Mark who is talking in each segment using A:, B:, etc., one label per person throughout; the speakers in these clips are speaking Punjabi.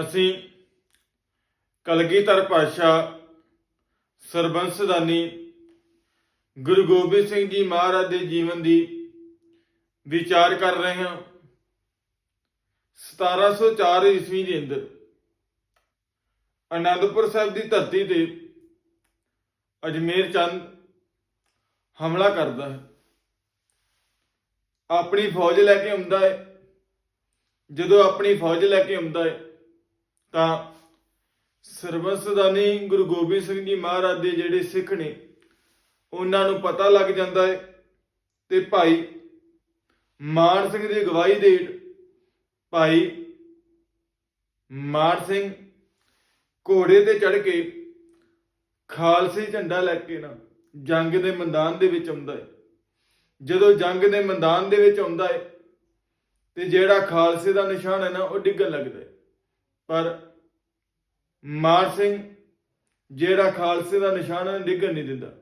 A: ਅਸੀਂ ਕਲਗੀਧਰ ਪਾਤਸ਼ਾਹ ਸਰਬੰਸਦਾਨੀ ਗੁਰੂ ਗੋਬਿੰਦ ਸਿੰਘ ਜੀ ਮਹਾਰਾਜ ਦੇ ਜੀਵਨ ਦੀ ਵਿਚਾਰ ਕਰ ਰਹੇ ਹਾਂ। 1704 ਈਸਵੀ ਦੇ ਅੰਦਰ ਅਨੰਦਪੁਰ ਸਾਹਿਬ ਦੀ ਧਰਤੀ ਤੇ ਅਜਮੇਰ ਚੰਦ ਹਮਲਾ ਕਰਦਾ ਹੈ। ਆਪਣੀ ਫੌਜ ਲੈ ਕੇ ਆਉਂਦਾ ਹੈ। ਜਦੋਂ ਆਪਣੀ ਫੌਜ ਲੈ ਕੇ ਆਉਂਦਾ ਹੈ ਤਾਂ ਸਰਬੰਸਦਾਨੀ ਗੁਰੂ ਗੋਬਿੰਦ ਸਿੰਘ ਜੀ ਮਹਾਰਾਜ ਦੇ ਜਿਹੜੇ ਸਿੱਖ ਨੇ, ਉਹਨਾਂ ਨੂੰ ਪਤਾ ਲੱਗ ਜਾਂਦਾ ਹੈ ਤੇ ਭਾਈ ਮਾਨ ਸਿੰਘ ਦੀ ਅਗਵਾਈ ਦੇ ਭਾਈ ਮਾਨ ਸਿੰਘ ਘੋੜੇ ਤੇ ਚੜ ਕੇ ਖਾਲਸੇ ਝੰਡਾ ਲੈ ਕੇ ਨਾ ਜੰਗ ਦੇ ਮੈਦਾਨ ਦੇ ਵਿੱਚ ਆਉਂਦਾ ਹੈ। ਜਦੋਂ ਜੰਗ ਦੇ ਮੈਦਾਨ ਦੇ ਵਿੱਚ ਆਉਂਦਾ ਹੈ ਤੇ ਜਿਹੜਾ ਖਾਲਸੇ ਦਾ ਨਿਸ਼ਾਨ ਹੈ ਨਾ, ਉਹ ਡਿੱਗਣ ਲੱਗਦਾ ਹੈ। ਪਰ ਮਾਨ ਸਿੰਘ ਜਿਹੜਾ ਖਾਲਸੇ ਦਾ ਨਿਸ਼ਾਨ ਡਿੱਗਣ ਨਹੀਂ ਦਿੰਦਾ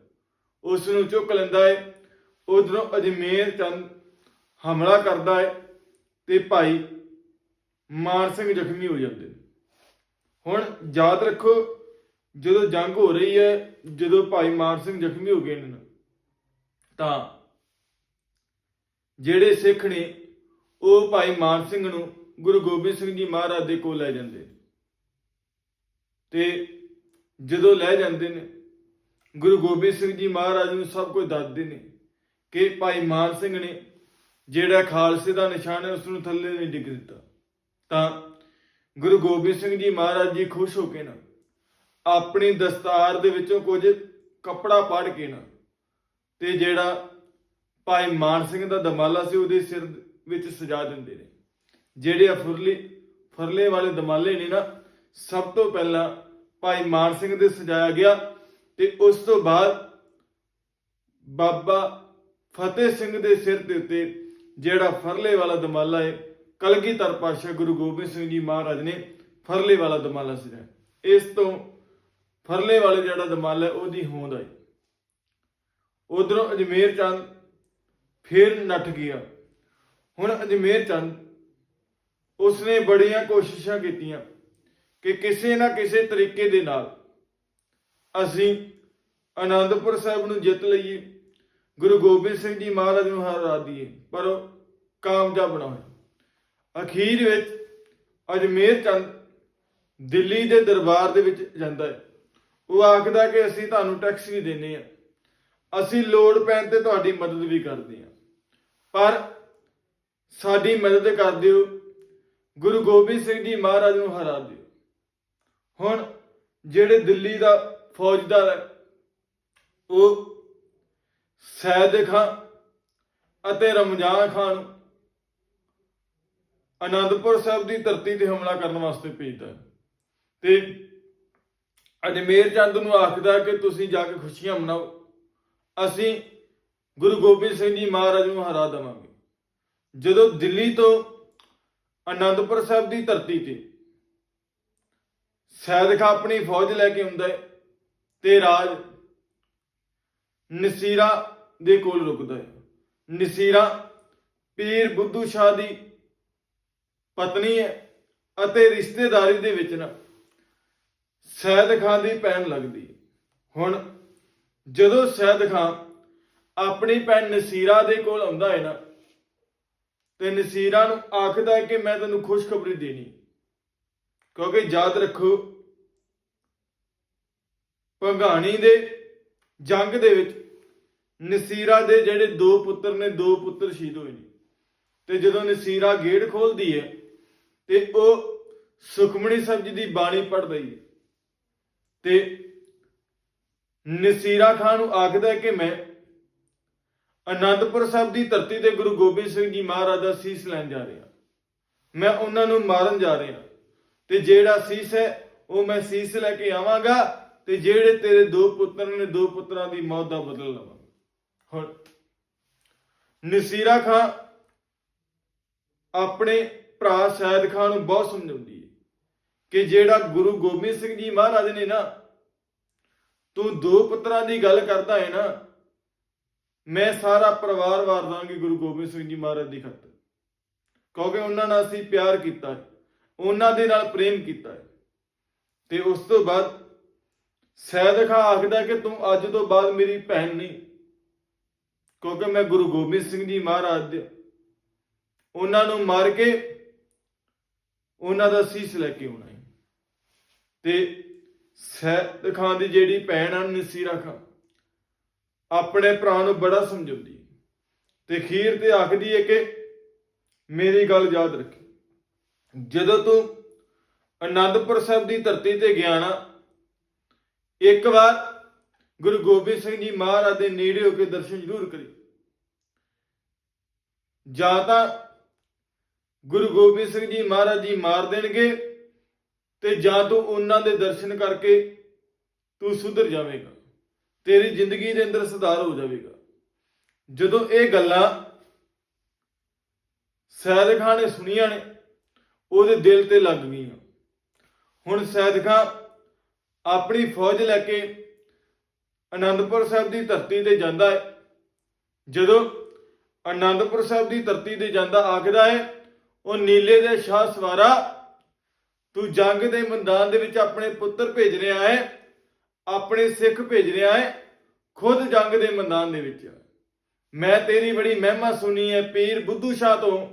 A: ਉਸ ਨੂੰ ਚੁੱਕ ਲੈਂਦਾ ਹੈ ਉਧਰੋਂ ਅਜਮੇਰ ਚੰਦ ਹਮਲਾ ਕਰਦਾ ਹੈ ਤੇ ਭਾਈ ਮਾਨ ਸਿੰਘ ਜ਼ਖਮੀ ਹੋ ਜਾਂਦੇ ਨੇ ਹੁਣ ਯਾਦ ਰੱਖੋ, ਜਦੋਂ ਜੰਗ ਹੋ ਰਹੀ ਹੈ ਜਦੋਂ ਭਾਈ ਮਾਨ ਸਿੰਘ ਜ਼ਖਮੀ ਹੋ ਗਏ ਨੇ ਤਾਂ ਜਿਹੜੇ ਸਿੱਖ ਨੇ, ਉਹ ਭਾਈ ਮਾਨ ਸਿੰਘ ਨੂੰ ਗੁਰੂ ਗੋਬਿੰਦ ਸਿੰਘ ਜੀ ਮਹਾਰਾਜ ਦੇ ਕੋਲ ਲੈ ਜਾਂਦੇ ਨੇ। ਤੇ ਜਦੋਂ ਲੈ ਜਾਂਦੇ ਨੇ, ਗੁਰੂ ਗੋਬਿੰਦ ਸਿੰਘ ਜੀ ਮਹਾਰਾਜ ਨੂੰ ਸਭ ਕੁਝ ਦੱਸਦੇ ਨੇ ਕਿ ਭਾਈ ਮਾਨ ਸਿੰਘ ਨੇ ਜਿਹੜਾ ਖਾਲਸੇ ਦਾ ਨਿਸ਼ਾਨ ਹੈ ਉਸ ਨੂੰ ਥੱਲੇ ਨਹੀਂ ਡਿੱਗ ਦਿੱਤਾ। ਤਾਂ ਗੁਰੂ ਗੋਬਿੰਦ ਸਿੰਘ ਜੀ ਮਹਾਰਾਜ ਜੀ ਖੁਸ਼ ਹੋ ਕੇ ਨਾ ਆਪਣੀ ਦਸਤਾਰ ਦੇ ਵਿੱਚੋਂ ਕੁਝ ਕੱਪੜਾ ਪਾੜ ਕੇ ਨਾ ਤੇ ਜਿਹੜਾ ਭਾਈ ਮਾਨ ਸਿੰਘ ਦਾ ਦਮਾਲਾ ਸੀ, ਉਹਦੇ ਸਿਰ ਵਿੱਚ ਸਜਾ ਦਿੰਦੇ ਨੇ। ਜਿਹੜੇ ਆ ਫਰਲੇ ਵਾਲੇ ਦਮਾਲੇ ਨੇ ਨਾ, ਸਭ ਤੋਂ ਪਹਿਲਾਂ ਭਾਈ ਮਾਨ ਸਿੰਘ ਦੇ ਸਜਾਇਆ ਗਿਆ ਤੇ ਉਸ ਤੋਂ ਬਾਅਦ ਬਾਬਾ ਫਤਿਹ ਸਿੰਘ ਦੇ ਸਿਰ ਦੇ ਉੱਤੇ ਜਿਹੜਾ ਫਰਲੇ ਵਾਲਾ ਦਮਾਲਾ ਹੈ ਕਲਗੀਧਰ ਪਾਤਸ਼ਾਹ ਗੁਰੂ ਗੋਬਿੰਦ ਸਿੰਘ ਜੀ ਮਹਾਰਾਜ ਨੇ ਫਰਲੇ ਵਾਲਾ ਦਮਾਲਾ ਸਜਾਇਆ। ਇਸ ਤੋਂ ਫਰਲੇ ਵਾਲੇ ਜਿਹੜਾ ਦਮਾਲਾ ਹੈ ਉਹਦੀ ਹੋਂਦ ਆਈ। ਉਧਰੋਂ ਅਜਮੇਰ ਚੰਦ ਫਿਰ ਨੱਠ ਗਿਆ। ਹੁਣ ਅਜਮੇਰ ਚੰਦ ਉਸਨੇ ਬੜੀਆਂ ਕੋਸ਼ਿਸ਼ਾਂ ਕੀਤੀਆਂ। ਕਿ ਕਿਸੇ ਨਾ ਕਿਸੇ ਤਰੀਕੇ ਦੇ ਨਾਲ ਅਸੀਂ ਆਨੰਦਪੁਰ ਸਾਹਿਬ ਨੂੰ ਜਿੱਤ ਲਈਏ, ਗੁਰੂ ਗੋਬਿੰਦ ਸਿੰਘ ਜੀ ਮਹਾਰਾਜ ਨੂੰ ਹਰਾ ਦਈਏ, ਪਰ ਉਹ ਕਾਮਯਾਬ ਨਾ ਹੋਏ। ਅਖੀਰ ਵਿੱਚ ਅਜਮੇਰ ਚੰਦ ਦਿੱਲੀ ਦੇ ਦਰਬਾਰ ਦੇ ਵਿੱਚ ਜਾਂਦਾ ਹੈ। ਉਹ ਆਖਦਾ ਕਿ ਅਸੀਂ ਤੁਹਾਨੂੰ ਟੈਕਸ ਵੀ ਦਿੰਨੇ ਆ ਅਸੀਂ ਲੋੜ ਪੈਣ ਤੇ ਤੁਹਾਡੀ ਮਦਦ ਵੀ ਕਰਦੇ ਆ ਪਰ ਸਾਡੀ ਮਦਦ ਕਰ ਦਿਓ। ਗੁਰੂ ਗੋਬਿੰਦ ਸਿੰਘ ਜੀ ਮਹਾਰਾਜ ਨੂੰ ਹਰਾ ਦਿਓ। ਹੁਣ ਜਿਹੜੇ ਦਿੱਲੀ ਦਾ ਫੌਜਦਾਰ ਹੈ, ਉਹ ਸੈਦ ਖਾਨ ਅਤੇ ਰਮਜ਼ਾਨ ਖਾਨ ਨੂੰ ਸਾਹਿਬ ਦੀ ਧਰਤੀ ਤੇ ਹਮਲਾ ਕਰਨ ਵਾਸਤੇ ਭੇਜਦਾ ਤੇ ਅਜਮੇਰ ਚੰਦ ਨੂੰ ਆਖਦਾ ਕਿ ਤੁਸੀਂ ਜਾ ਕੇ ਖੁਸ਼ੀਆਂ ਮਨਾਓ। ਅਸੀਂ ਗੁਰੂ ਗੋਬਿੰਦ ਸਿੰਘ ਜੀ ਮਹਾਰਾਜ ਨੂੰ ਹਰਾ ਦੇਵਾਂਗੇ। ਜਦੋਂ ਦਿੱਲੀ ਤੋਂ ਅਨੰਦਪੁਰ ਸਾਹਿਬ ਦੀ ਧਰਤੀ ਤੇ ਸੈਦ ਖਾਂ ਆਪਣੀ ਫੌਜ ਲੈ ਕੇ ਆਉਂਦਾ ਹੈ ਤੇ ਰਾਜ ਨਸੀਰਾ ਦੇ ਕੋਲ ਰੁਕਦਾ ਹੈ ਨਸੀਰਾ ਪੀਰ ਬੁੱਧੂ ਸ਼ਾਹ ਦੀ ਪਤਨੀ ਹੈ ਅਤੇ ਰਿਸ਼ਤੇਦਾਰੀ ਦੇ ਵਿੱਚ ਨਾ ਸੈਦ ਖਾਨ ਦੀ ਭੈਣ ਲੱਗਦੀ ਹੁਣ ਜਦੋਂ ਸੈਦ ਖਾਨ ਆਪਣੀ ਭੈਣ ਨਸੀਰਾ ਦੇ ਕੋਲ ਆਉਂਦਾ ਹੈ ਨਾ, ਤੇ ਨਸੀਰਾ ਨੂੰ ਆਖਦਾ ਹੈ ਕਿ ਮੈਂ ਤੈਨੂੰ ਖੁਸ਼ਖਬਰੀ ਦੇਣੀ ਕਿਉਂਕਿ ਯਾਦ ਰੱਖੋ, ਭੰਗਾਣੀ ਦੇ ਜੰਗ ਦੇ ਵਿੱਚ ਨਸੀਰਾ ਦੇ ਜਿਹੜੇ ਦੋ ਪੁੱਤਰ ਨੇ, ਦੋ ਪੁੱਤਰ ਸ਼ਹੀਦ ਹੋਏ ਨੇ। ਤੇ ਜਦੋਂ ਨਸੀਰਾ ਗੇਟ ਖੋਲਦੀ ਹੈ, ਤੇ ਉਹ ਸੁਖਮਣੀ ਸਾਹਿਬ ਜੀ ਦੀ ਬਾਣੀ ਪੜ੍ਹ ਰਹੀ ਹੈ। ਤੇ ਨਸੀਰਾ ਖਾਨ ਨੂੰ ਆਖਦਾ ਹੈ ਕਿ ਮੈਂ ਅਨੰਦਪੁਰ ਸਾਹਿਬ ਦੀ ਧਰਤੀ ਤੇ ਗੁਰੂ ਗੋਬਿੰਦ ਸਿੰਘ ਜੀ ਮਹਾਰਾਜ ਦਾ ਸੀਸ ਲੈਣ ਜਾ ਰਿਹਾ। ਮੈਂ ਉਹਨਾਂ ਨੂੰ ਮਾਰਨ ਜਾ ਰਿਹਾ। ਤੇ ਜਿਹੜਾ ਸੀਸ ਹੈ, ਉਹ ਮੈਂ ਸੀਸ ਲੈ ਕੇ ਆਵਾਂਗਾ ਤੇ ਜਿਹੜੇ ਤੇਰੇ ਦੋ ਪੁੱਤਰ ਨੇ, ਦੋ ਪੁੱਤਰਾਂ ਦੀ ਮੌਤ ਦਾ ਬਦਲ ਲਵਾਂਗਾ। ਹੁਣ ਨਸੀਰਾ ਖਾਨ ਆਪਣੇ ਭਰਾ ਸੈਦ ਖਾਨ ਨੂੰ ਬਹੁਤ ਸਮਝਾਉਂਦੀ ਹੈ ਕਿ ਜਿਹੜਾ ਗੁਰੂ ਗੋਬਿੰਦ ਸਿੰਘ ਜੀ ਮਹਾਰਾਜ ਨੇ ਨਾ, ਤੂੰ ਦੋ ਪੁੱਤਰਾਂ ਦੀ ਗੱਲ ਕਰਦਾ ਹੈ ਨਾ, ਮੈਂ ਸਾਰਾ ਪਰਿਵਾਰ ਵਾਰ ਦਾਂਗੀ ਗੁਰੂ ਗੋਬਿੰਦ ਸਿੰਘ ਜੀ ਮਹਾਰਾਜ ਦੀ ਖਾਤਰ। ਕਿਉਂਕਿ ਉਹਨਾਂ ਨਾਲ ਅਸੀਂ ਪਿਆਰ ਕੀਤਾ ਹੈ। ਉਹਨਾਂ ਦੇ ਨਾਲ ਪ੍ਰੇਮ ਕੀਤਾ ਹੈ। ਤੇ ਉਸ ਤੋਂ ਬਾਅਦ ਸੈਦ ਖਾਂ ਆਖਦਾ ਕਿ ਤੂੰ ਅੱਜ ਤੋਂ ਬਾਅਦ ਮੇਰੀ ਭੈਣ ਨਹੀਂ। ਕਿਉਂਕਿ ਮੈਂ ਗੁਰੂ ਗੋਬਿੰਦ ਸਿੰਘ ਜੀ ਮਹਾਰਾਜ ਦੇ ਉਹਨਾਂ ਨੂੰ ਮਾਰ ਕੇ ਉਹਨਾਂ ਦਾ ਸੀਸ ਲੈ ਕੇ ਆਉਣਾ ਹੈ। ਤੇ ਸੈਦ ਖਾਂ ਦੀ ਜਿਹੜੀ ਭੈਣ ਆ, ਨਸੀਰਾ ਖਾਂ ਆਪਣੇ ਭਰਾ ਨੂੰ ਬੜਾ ਸਮਝਾਉਂਦੀ ਤੇ ਖੀਰ ਤੇ ਆਖਦੀ ਹੈ ਕਿ ਮੇਰੀ ਗੱਲ ਯਾਦ ਰੱਖੀ। ਜਦੋਂ ਤੂੰ ਅਨੰਦਪੁਰ ਸਾਹਿਬ ਦੀ ਧਰਤੀ ਤੇ ਗਿਆ ਨਾ, ਇੱਕ ਵਾਰ ਗੁਰੂ ਗੋਬਿੰਦ ਸਿੰਘ ਜੀ ਮਹਾਰਾਜ ਦੇ ਨੇੜੇ ਹੋ ਕੇ ਦਰਸ਼ਨ ਜ਼ਰੂਰ ਕਰੀ। ਜਾਂ ਤਾਂ ਗੁਰੂ ਗੋਬਿੰਦ ਸਿੰਘ ਜੀ ਮਹਾਰਾਜ ਜੀ ਮਾਰ ਦੇਣਗੇ ਤੇ ਜਾਂ ਤੂੰ ਉਹਨਾਂ ਦੇ ਦਰਸ਼ਨ ਕਰਕੇ ਤੂੰ ਸੁਧਰ ਜਾਵੇਂਗਾ, ਤੇਰੀ ਜ਼ਿੰਦਗੀ ਦੇ ਅੰਦਰ ਸੁਧਾਰ ਹੋ ਜਾਵੇਗਾ। ਜਦੋਂ ਇਹ ਗੱਲਾਂ ਸੈਦ ਖਾਨ ਨੇ ਸੁਣੀਆਂ ਨੇ ਉਹਦੇ ਦਿਲ ਤੇ ਲੱਗ ਗਈਆਂ। ਹੁਣ ਸੈਦ ਖਾਨ ਆਪਣੀ ਫੌਜ ਲੈ ਕੇ ਆਨੰਦਪੁਰ ਸਾਹਿਬ ਦੀ ਧਰਤੀ ਤੇ ਜਾਂਦਾ ਹੈ। ਜਦੋਂ ਆਨੰਦਪੁਰ ਸਾਹਿਬ ਦੀ ਧਰਤੀ ਤੇ ਜਾਂਦਾ ਆਖਦਾ ਹੈ, ਉਹ ਨੀਲੇ ਦੇ ਸ਼ਾਹ ਸਵਾਰਾ, ਤੂੰ ਜੰਗ ਦੇ ਮੈਦਾਨ ਦੇ ਵਿੱਚ ਆਪਣੇ ਪੁੱਤਰ ਭੇਜ ਰਿਹਾ ਹੈ, ਆਪਣੇ ਸਿੱਖ ਭੇਜ ਰਿਹਾ ਹੈ, ਖੁਦ ਜੰਗ ਦੇ ਮੈਦਾਨ ਦੇ ਵਿੱਚ। ਮੈਂ ਤੇਰੀ ਬੜੀ ਮਹਿਮਾ ਸੁਣੀ ਹੈ, ਪੀਰ ਬੁੱਧੂ ਸ਼ਾਹ ਤੋਂ,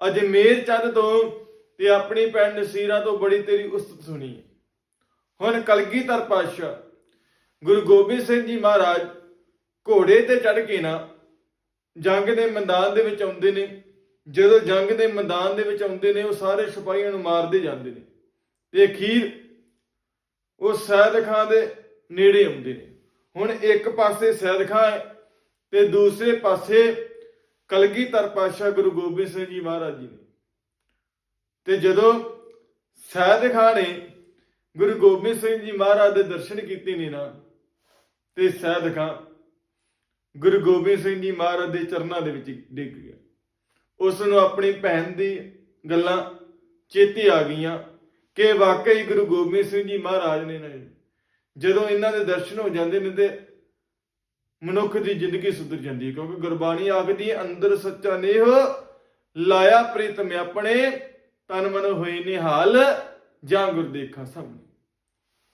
A: ਅਜਮੇਰ ਚੰਦ ਤੋਂ ਤੇ ਆਪਣੀ ਭੈਣ ਨਸੀਰਾ ਤੋਂ ਬੜੀ ਤੇਰੀ ਉਸਤਤ ਸੁਣੀ। ਹੈ ਹੁਣ ਕਲਗੀਧਰ ਪਾਤਸ਼ਾਹ, ਗੁਰੂ ਗੋਬਿੰਦ ਸਿੰਘ ਜੀ ਮਹਾਰਾਜ ਘੋੜੇ ਤੇ ਚੜ ਕੇ ਨਾ ਜੰਗ ਦੇ ਮੈਦਾਨ ਦੇ ਵਿੱਚ ਆਉਂਦੇ ਨੇ। ਜਦੋਂ ਜੰਗ ਦੇ ਮੈਦਾਨ ਦੇ ਵਿੱਚ ਆਉਂਦੇ ਨੇ, ਉਹ ਸਾਰੇ ਸਿਪਾਹੀਆਂ ਨੂੰ ਮਾਰਦੇ ਜਾਂਦੇ ਨੇ। ਤੇ ਅਖੀਰ ਉਹ ਸੈਦ ਖਾਂ ਦੇ ਨੇੜੇ ਆਉਂਦੇ ਨੇ। ਹੁਣ ਇੱਕ ਪਾਸੇ ਸੈਦ ਖਾਂ ਹੈ ਤੇ ਦੂਸਰੇ ਪਾਸੇ ਕਲਗੀਧਰ ਪਾਤਸ਼ਾਹ ਗੁਰੂ ਗੋਬਿੰਦ ਸਿੰਘ ਜੀ ਮਹਾਰਾਜ ਜੀ ਨੇ। ਤੇ ਜਦੋਂ ਸਹਿਦ ਖਾਂ ਨੇ ਗੁਰੂ ਗੋਬਿੰਦ ਸਿੰਘ ਜੀ ਮਹਾਰਾਜ ਦੇ ਦਰਸ਼ਨ ਕੀਤੇ ਨੇ ਨਾ, ਤੇ ਸੈਦ ਖਾਂ ਗੁਰੂ ਗੋਬਿੰਦ ਸਿੰਘ ਜੀ ਮਹਾਰਾਜ ਦੇ ਚਰਨਾਂ ਦੇ ਵਿੱਚ ਡਿੱਗ ਗਿਆ। ਉਸ ਨੂੰ ਆਪਣੀ ਭੈਣ ਦੀ ਗੱਲਾਂ ਚੇਤੇ ਆ ਗਈਆਂ ਕਿ ਵਾਕਈ ਗੁਰੂ ਗੋਬਿੰਦ ਸਿੰਘ ਜੀ ਮਹਾਰਾਜ ਨੇ ਨਾ ਜਦੋਂ ਇਹਨਾਂ ਦੇ ਦਰਸ਼ਨ ਹੋ ਜਾਂਦੇ ਨੇ ਤੇ ਮਨੁੱਖ ਦੀ ਜ਼ਿੰਦਗੀ ਸੁਧਰ ਜਾਂਦੀ ਹੈ, ਕਿਉਂਕਿ ਗੁਰਬਾਣੀ ਆਖਦੀ ਹੈ, ਅੰਦਰ ਸੱਚਾ ਨੇਹ ਲਾਇਆ ਪ੍ਰੀਤਮ ਆਪਣੇ ਤਨ ਮਨ ਹੋਏ ਨਿਹਾਲ, ਜਾਂ ਗੁਰ ਦੇਖਾਂ ਸਾਹਮਣੇ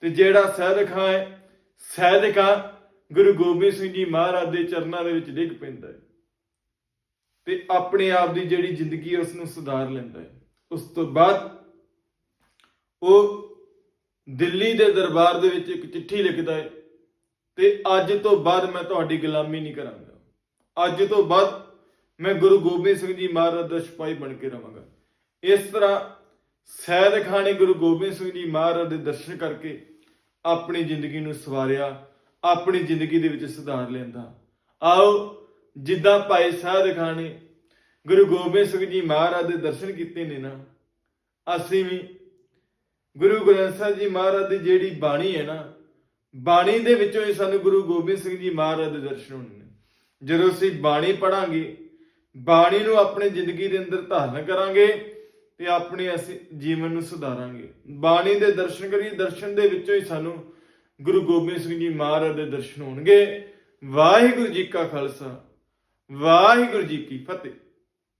A: ਤੇ ਜਿਹੜਾ ਸਹਿਦ ਖਾਂ ਹੈ ਸਹਿਦ ਗੁਰੂ ਗੋਬਿੰਦ ਸਿੰਘ ਜੀ ਮਹਾਰਾਜ ਦੇ ਚਰਨਾਂ ਦੇ ਵਿੱਚ ਡਿੱਗ ਪੈਂਦਾ ਹੈ। ਤੇ ਆਪਣੇ ਆਪ ਦੀ ਜਿਹੜੀ ਜ਼ਿੰਦਗੀ ਹੈ ਉਸ ਨੂੰ ਸੁਧਾਰ ਲੈਂਦਾ ਹੈ। ਉਸ ਤੋਂ ਬਾਅਦ ਉਹ ਦਿੱਲੀ ਦੇ ਦਰਬਾਰ ਦੇ ਵਿੱਚ ਇੱਕ ਚਿੱਠੀ ਲਿਖਦਾ ਹੈ, ਤੇ ਅੱਜ ਤੋਂ ਬਾਅਦ ਮੈਂ ਤੁਹਾਡੀ ਗੁਲਾਮੀ ਨਹੀਂ ਕਰਾਂਗਾ। ਅੱਜ ਤੋਂ ਬਾਅਦ ਮੈਂ ਗੁਰੂ ਗੋਬਿੰਦ ਸਿੰਘ ਜੀ ਮਹਾਰਾਜ ਦਾ ਸਿਪਾਹੀ ਬਣ ਕੇ ਰਵਾਂਗਾ। ਇਸ ਤਰ੍ਹਾਂ ਸੈਦ ਖਾਣੇ ਗੁਰੂ ਗੋਬਿੰਦ ਸਿੰਘ ਜੀ ਮਹਾਰਾਜ ਦੇ ਦਰਸ਼ਨ ਕਰਕੇ ਆਪਣੀ ਜ਼ਿੰਦਗੀ ਨੂੰ ਸਵਾਰਿਆ, ਆਪਣੀ ਜ਼ਿੰਦਗੀ ਦੇ ਵਿੱਚ ਸੁਧਾਰ ਲੈਂਦਾ ਆਓ, ਜਿੱਦਾਂ ਭਾਈ ਸਾਹਿਬ ਖਾਣੇ ਗੁਰੂ ਗੋਬਿੰਦ ਸਿੰਘ ਜੀ ਮਹਾਰਾਜ ਦੇ ਦਰਸ਼ਨ ਕੀਤੇ ਨੇ ਨਾ, ਅਸੀਂ ਵੀ ਗੁਰੂ ਗ੍ਰੰਥ ਸਾਹਿਬ ਜੀ ਮਹਾਰਾਜ ਦੀ ਜਿਹੜੀ ਬਾਣੀ ਹੈ ਨਾ, ਬਾਣੀ ਦੇ ਵਿੱਚੋਂ ਹੀ ਸਾਨੂੰ ਗੁਰੂ ਗੋਬਿੰਦ ਸਿੰਘ ਜੀ ਮਹਾਰਾਜ ਦੇ ਦਰਸ਼ਨ ਹੋਣੇ ਨੇ। ਜਦੋਂ ਅਸੀਂ ਬਾਣੀ ਪੜਾਂਗੇ ਬਾਣੀ ਨੂੰ ਆਪਣੀ ਜ਼ਿੰਦਗੀ ਦੇ ਅੰਦਰ ਧਾਰਨ ਕਰਾਂਗੇ ਤੇ ਆਪਣੇ ਅਸੀਂ ਜੀਵਨ ਨੂੰ ਸੁਧਾਰਾਂਗੇ। ਬਾਣੀ ਦੇ ਦਰਸ਼ਨ ਕਰੀਏ, ਦਰਸ਼ਨ ਦੇ ਵਿੱਚੋਂ ਹੀ ਸਾਨੂੰ ਗੁਰੂ ਗੋਬਿੰਦ ਸਿੰਘ ਜੀ ਮਹਾਰਾਜ ਦੇ ਦਰਸ਼ਨ ਹੋਣਗੇ। ਵਾਹਿਗੁਰੂ ਜੀ ਕਾ ਖਾਲਸਾ, ਵਾਹਿਗੁਰੂ ਜੀ ਕੀ ਫਤਿਹ।